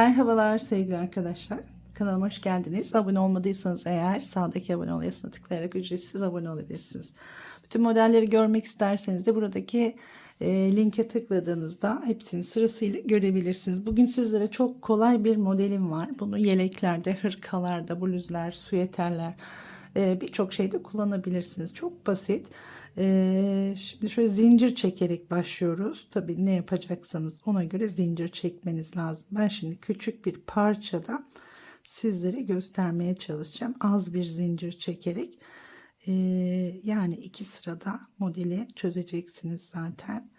Merhabalar sevgili arkadaşlar. Kanalıma hoş geldiniz. Abone olmadıysanız eğer sağdaki abone ol yazısına tıklayarak ücretsiz abone olabilirsiniz. Bütün modelleri görmek isterseniz de buradaki e, linke tıkladığınızda hepsini sırasıyla görebilirsiniz. Bugün sizlere çok kolay bir modelim var. Bunu yeleklerde, hırkalarda, bluzlar, süeterler e, birçok şeyde kullanabilirsiniz. Çok basit. E, şimdi şöyle zincir çekerek başlıyoruz. Tabii ne yapacaksanız ona göre zincir çekmeniz lazım. Ben şimdi küçük bir parçada sizlere göstermeye çalışacağım. Az bir zincir çekerek. E, yani iki sırada modeli çözeceksiniz zaten.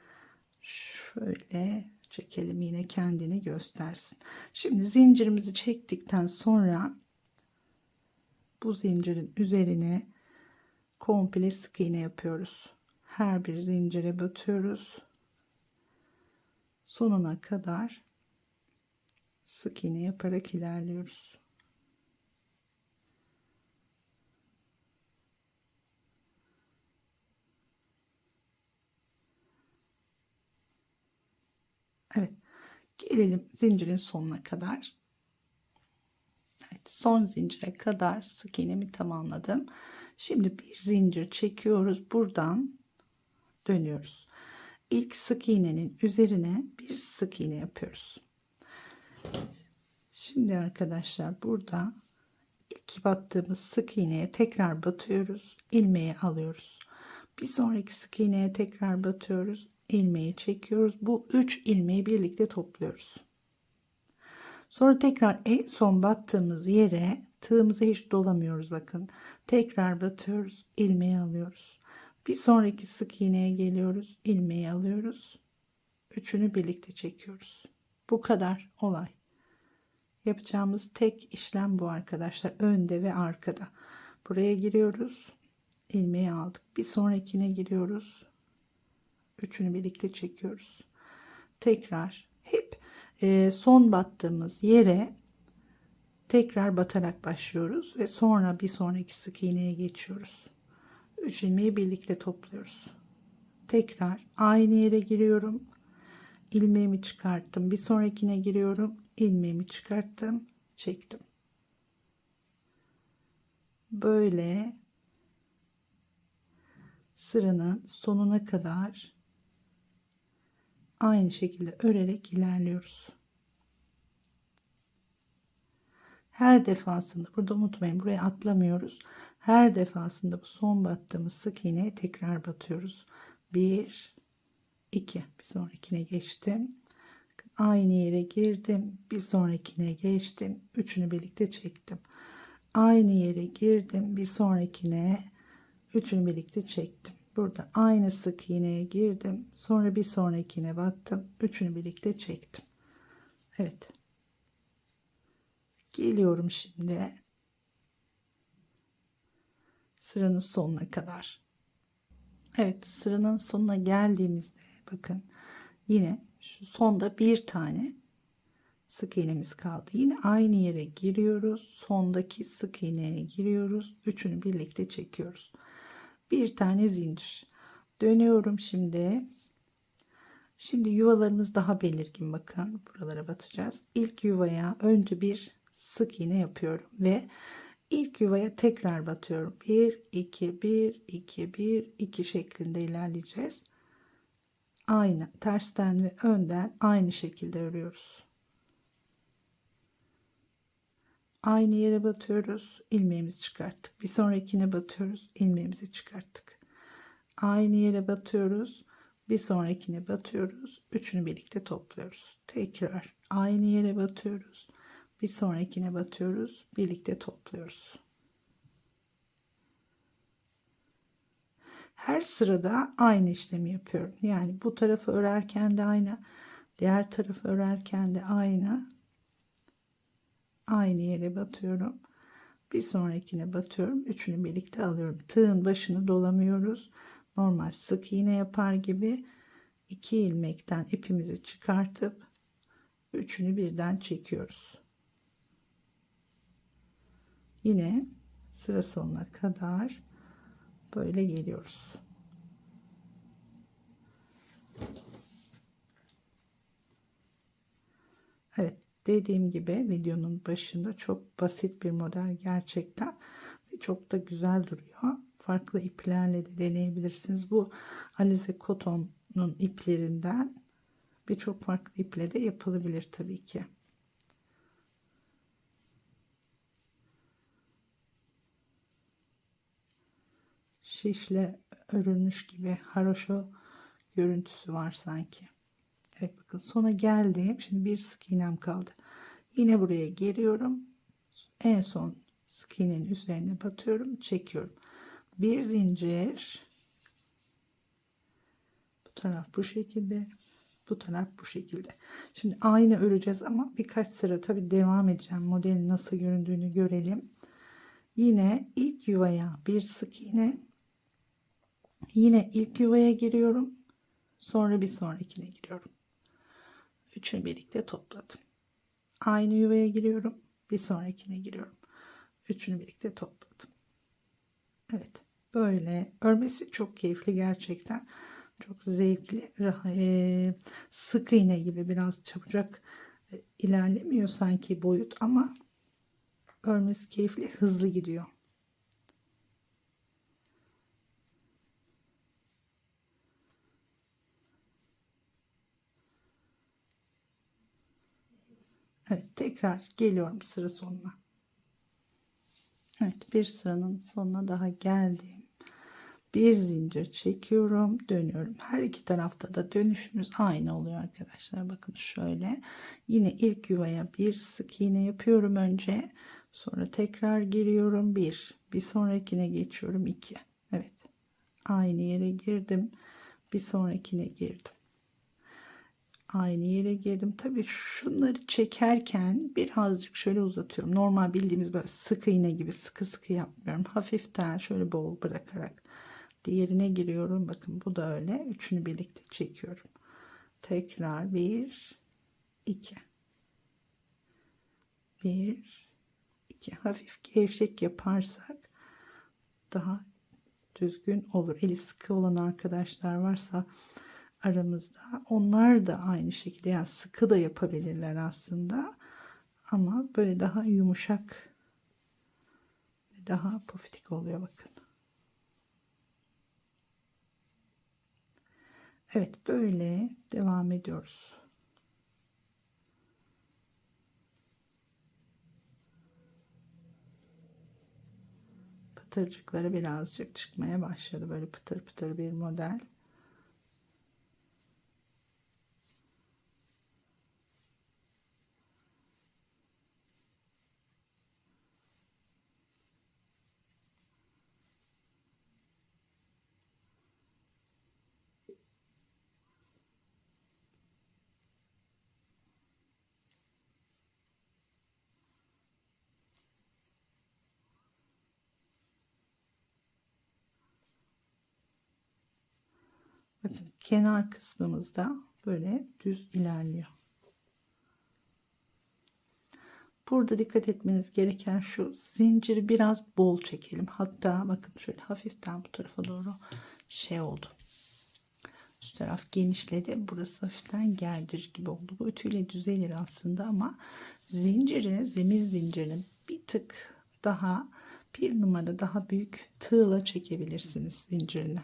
Şöyle çekelim yine kendini göstersin. Şimdi zincirimizi çektikten sonra bu zincirin üzerine komple sık iğne yapıyoruz. Her bir zincire batıyoruz. Sonuna kadar sık iğne yaparak ilerliyoruz. Evet. Gelelim zincirin sonuna kadar. Evet, son zincire kadar sık iğnemi tamamladım. Şimdi bir zincir çekiyoruz. Buradan dönüyoruz. İlk sık iğnenin üzerine bir sık iğne yapıyoruz. Şimdi arkadaşlar burada ilk battığımız sık iğneye tekrar batıyoruz. ilmeği alıyoruz. Bir sonraki sık iğneye tekrar batıyoruz. ilmeği çekiyoruz. Bu üç ilmeği birlikte topluyoruz. Sonra tekrar en son battığımız yere tığımızı hiç dolamıyoruz bakın. Tekrar batıyoruz, ilmeği alıyoruz. Bir sonraki sık iğneye geliyoruz, ilmeği alıyoruz. Üçünü birlikte çekiyoruz. Bu kadar olay. Yapacağımız tek işlem bu arkadaşlar. Önde ve arkada. Buraya giriyoruz. ilmeği aldık. Bir sonrakine giriyoruz. Üçünü birlikte çekiyoruz. Tekrar hep son battığımız yere tekrar batarak başlıyoruz ve sonra bir sonraki sık iğneye geçiyoruz. Üç ilmeği birlikte topluyoruz. Tekrar aynı yere giriyorum. ilmeğimi çıkarttım. Bir sonrakine giriyorum. ilmeğimi çıkarttım. Çektim. Böyle sıranın sonuna kadar aynı şekilde örerek ilerliyoruz. Her defasında burada unutmayın buraya atlamıyoruz. Her defasında bu son battığımız sık iğneye tekrar batıyoruz. 1 2 bir sonrakine geçtim. Aynı yere girdim. Bir sonrakine geçtim. Üçünü birlikte çektim. Aynı yere girdim. Bir sonrakine üçünü birlikte çektim. Burada aynı sık iğneye girdim. Sonra bir sonrakine battım. Üçünü birlikte çektim. Evet. Geliyorum şimdi. Sıranın sonuna kadar. Evet sıranın sonuna geldiğimizde bakın yine şu sonda bir tane sık iğnemiz kaldı. Yine aynı yere giriyoruz. Sondaki sık iğneye giriyoruz. Üçünü birlikte çekiyoruz bir tane zincir. Dönüyorum şimdi. Şimdi yuvalarımız daha belirgin bakın. Buralara batacağız. İlk yuvaya önce bir sık iğne yapıyorum ve ilk yuvaya tekrar batıyorum. 1 2 1 2 1 2 şeklinde ilerleyeceğiz. Aynı tersten ve önden aynı şekilde örüyoruz aynı yere batıyoruz ilmeğimizi çıkarttık. Bir sonrakine batıyoruz ilmeğimizi çıkarttık. Aynı yere batıyoruz bir sonrakine batıyoruz üçünü birlikte topluyoruz. Tekrar. Aynı yere batıyoruz bir sonrakine batıyoruz birlikte topluyoruz. Her sırada aynı işlemi yapıyorum. Yani bu tarafı örerken de aynı diğer tarafı örerken de aynı aynı yere batıyorum. Bir sonrakine batıyorum. Üçünü birlikte alıyorum. Tığın başını dolamıyoruz. Normal sık iğne yapar gibi iki ilmekten ipimizi çıkartıp üçünü birden çekiyoruz. Yine sıra sonuna kadar böyle geliyoruz. Evet Dediğim gibi videonun başında çok basit bir model gerçekten ve çok da güzel duruyor. Farklı iplerle de deneyebilirsiniz. Bu Alize Koton'un iplerinden birçok farklı iple de yapılabilir tabii ki. Şişle örülmüş gibi haroşo görüntüsü var sanki. Evet bakın sona geldim. Şimdi bir sık iğnem kaldı. Yine buraya geliyorum. En son sık iğnenin üzerine batıyorum. Çekiyorum. Bir zincir. Bu taraf bu şekilde. Bu taraf bu şekilde. Şimdi aynı öreceğiz ama birkaç sıra tabi devam edeceğim. Modelin nasıl göründüğünü görelim. Yine ilk yuvaya bir sık iğne. Yine ilk yuvaya giriyorum. Sonra bir sonrakine giriyorum. Üçünü birlikte topladım. Aynı yuvaya giriyorum. Bir sonrakine giriyorum. Üçünü birlikte topladım. Evet. Böyle örmesi çok keyifli gerçekten. Çok zevkli. E, sık iğne gibi biraz çabucak e, ilerlemiyor sanki boyut ama örmesi keyifli hızlı gidiyor. Evet tekrar geliyorum sıra sonuna. Evet bir sıranın sonuna daha geldim. Bir zincir çekiyorum dönüyorum. Her iki tarafta da dönüşümüz aynı oluyor arkadaşlar. Bakın şöyle yine ilk yuvaya bir sık iğne yapıyorum önce. Sonra tekrar giriyorum bir. Bir sonrakine geçiyorum iki. Evet aynı yere girdim. Bir sonrakine girdim aynı yere girdim. Tabii şunları çekerken birazcık şöyle uzatıyorum. Normal bildiğimiz böyle sık iğne gibi sıkı sıkı yapmıyorum. Hafiften şöyle bol bırakarak diğerine giriyorum. Bakın bu da öyle. Üçünü birlikte çekiyorum. Tekrar bir, iki, bir, iki. Hafif gevşek yaparsak daha düzgün olur. Eli sıkı olan arkadaşlar varsa aramızda. Onlar da aynı şekilde yani sıkı da yapabilirler aslında. Ama böyle daha yumuşak ve daha pofitik oluyor bakın. Evet böyle devam ediyoruz. Pıtırcıkları birazcık çıkmaya başladı. Böyle pıtır pıtır bir model. Bakın kenar kısmımızda böyle düz ilerliyor. Burada dikkat etmeniz gereken şu zinciri biraz bol çekelim. Hatta bakın şöyle hafiften bu tarafa doğru şey oldu. Üst taraf genişledi. Burası hafiften gerdir gibi oldu. Bu ütüyle düzelir aslında ama zinciri, zemin zincirini bir tık daha bir numara daha büyük tığla çekebilirsiniz zincirini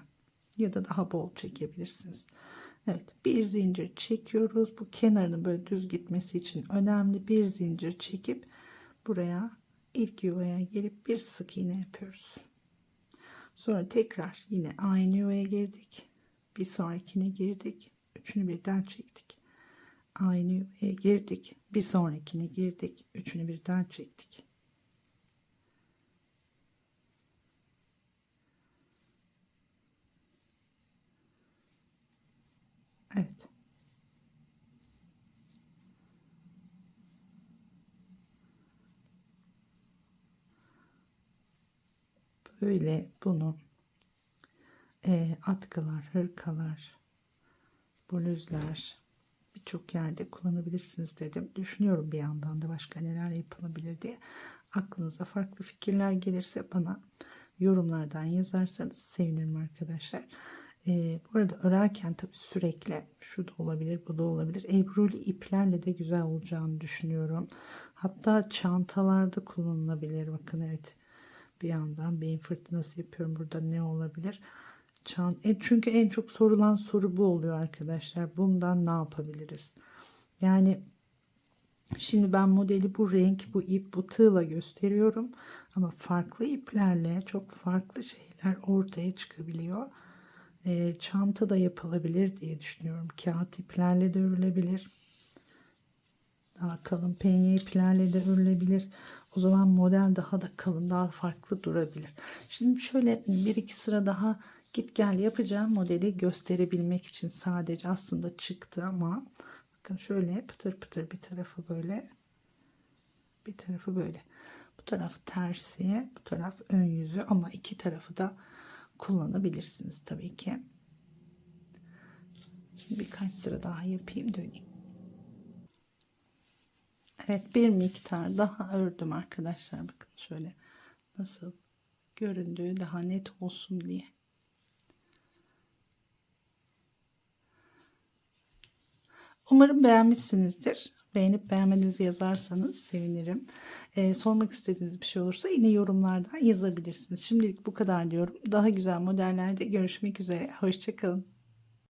ya da daha bol çekebilirsiniz. Evet bir zincir çekiyoruz. Bu kenarının böyle düz gitmesi için önemli bir zincir çekip buraya ilk yuvaya gelip bir sık iğne yapıyoruz. Sonra tekrar yine aynı yuvaya girdik. Bir sonrakine girdik. Üçünü birden çektik. Aynı yuvaya girdik. Bir sonrakine girdik. Üçünü birden çektik. Evet. Böyle bunu e, atkılar, hırkalar, bluzlar birçok yerde kullanabilirsiniz dedim. Düşünüyorum bir yandan da başka neler yapılabilir diye. Aklınıza farklı fikirler gelirse bana yorumlardan yazarsanız sevinirim arkadaşlar. Ee, bu arada örerken tabii sürekli şu da olabilir, bu da olabilir. Ebruli iplerle de güzel olacağını düşünüyorum. Hatta çantalarda kullanılabilir. Bakın evet bir yandan beyin fırtınası yapıyorum. Burada ne olabilir? Çan e, çünkü en çok sorulan soru bu oluyor arkadaşlar. Bundan ne yapabiliriz? Yani Şimdi ben modeli bu renk, bu ip, bu tığla gösteriyorum. Ama farklı iplerle çok farklı şeyler ortaya çıkabiliyor. Ee, çanta da yapılabilir diye düşünüyorum. Kağıt iplerle de örülebilir. Daha kalın penye iplerle de örülebilir. O zaman model daha da kalın, daha farklı durabilir. Şimdi şöyle bir iki sıra daha git gel yapacağım modeli gösterebilmek için sadece aslında çıktı ama bakın şöyle pıtır pıtır bir tarafı böyle bir tarafı böyle. Bu taraf tersi, bu taraf ön yüzü ama iki tarafı da kullanabilirsiniz tabii ki. Şimdi birkaç sıra daha yapayım döneyim. Evet bir miktar daha ördüm arkadaşlar. Bakın şöyle nasıl göründüğü daha net olsun diye. Umarım beğenmişsinizdir. Beğenip beğenmediğinizi yazarsanız sevinirim. Ee, sormak istediğiniz bir şey olursa yine yorumlardan yazabilirsiniz. Şimdilik bu kadar diyorum. Daha güzel modellerde görüşmek üzere. Hoşçakalın.